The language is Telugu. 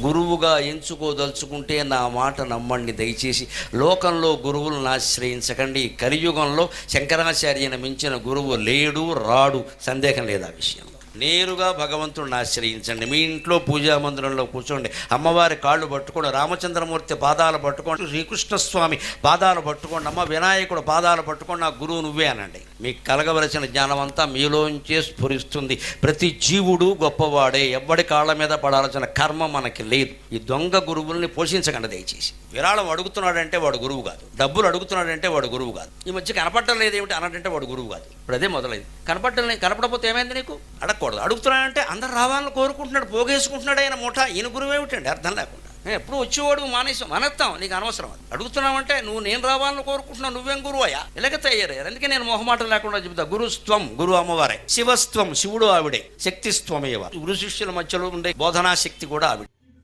గురువుగా ఎంచుకోదలుచుకుంటే నా మాట నమ్మండి. దయచేసి లోకంలో గురువులను ఆశ్రయించకండి. కలియుగంలో శంకరాచార్యను మించిన గురువు లేడు రాడు సందేహం లేదు ఆ విషయంలో. నేరుగా భగవంతుడిని ఆశ్రయించండి. మీ ఇంట్లో పూజా మందిరంలో కూర్చోండి. అమ్మవారి కాళ్ళు పట్టుకోండి. రామచంద్రమూర్తి పాదాలు పట్టుకోండి. శ్రీకృష్ణస్వామి పాదాలు పట్టుకోండి. అమ్మ వినాయకుడు పాదాలు పట్టుకోండి. నా గురువు నువ్వే అనండి. మీకు కలగవలసిన జ్ఞానం అంతా మీలోంచే స్ఫురిస్తుంది. ప్రతి జీవుడు గొప్పవాడే. ఎవ్వడి కాళ్ళ మీద పడాల్సిన కర్మ మనకి లేదు. ఈ దొంగ గురువుల్ని పోషించకండి దయచేసి. విరాళం అడుగుతున్నాడంటే వాడు గురువు కాదు. డబ్బులు అడుగుతున్నాడంటే వాడు గురువు కాదు. ఈ మధ్య కనపడటం లేదు ఏమిటి అన్నట్టంటే వాడు గురువు కాదు. ఇప్పుడు అదే మొదలైంది. కనపడటం కనపడపోతే కనపడకపోతే ఏమైంది నీకు? అడగకూడదు. అడుగుతున్నాడంటే అందరు రావాలని కోరుకుంటున్నాడు పోగేసుకుంటున్నాడు ఆయన ముఠ ఈయన గురువు ఏమిటండి? అర్థం లేకుండా. ఎప్పుడు వచ్చేవాడు మానేసి మానేస్తాం నీకు అనవసరం అది. అడుగుతున్నావంటే నువ్వు నేను రావాలని కోరుకుంటున్నావు నువ్వేం గురువు అయ్యా ఇలాగ తయారయ్యారు. అందుకే నేను మొహమాటం లేకుండా చెబుతా గురుస్త్వం గురు అమ్మవారే. శివస్త్వం శివుడు ఆవిడే శక్తిస్త్వమేవ. గురు శిష్యుల మధ్యలో ఉండే బోధనా శక్తి కూడా ఆవిడ.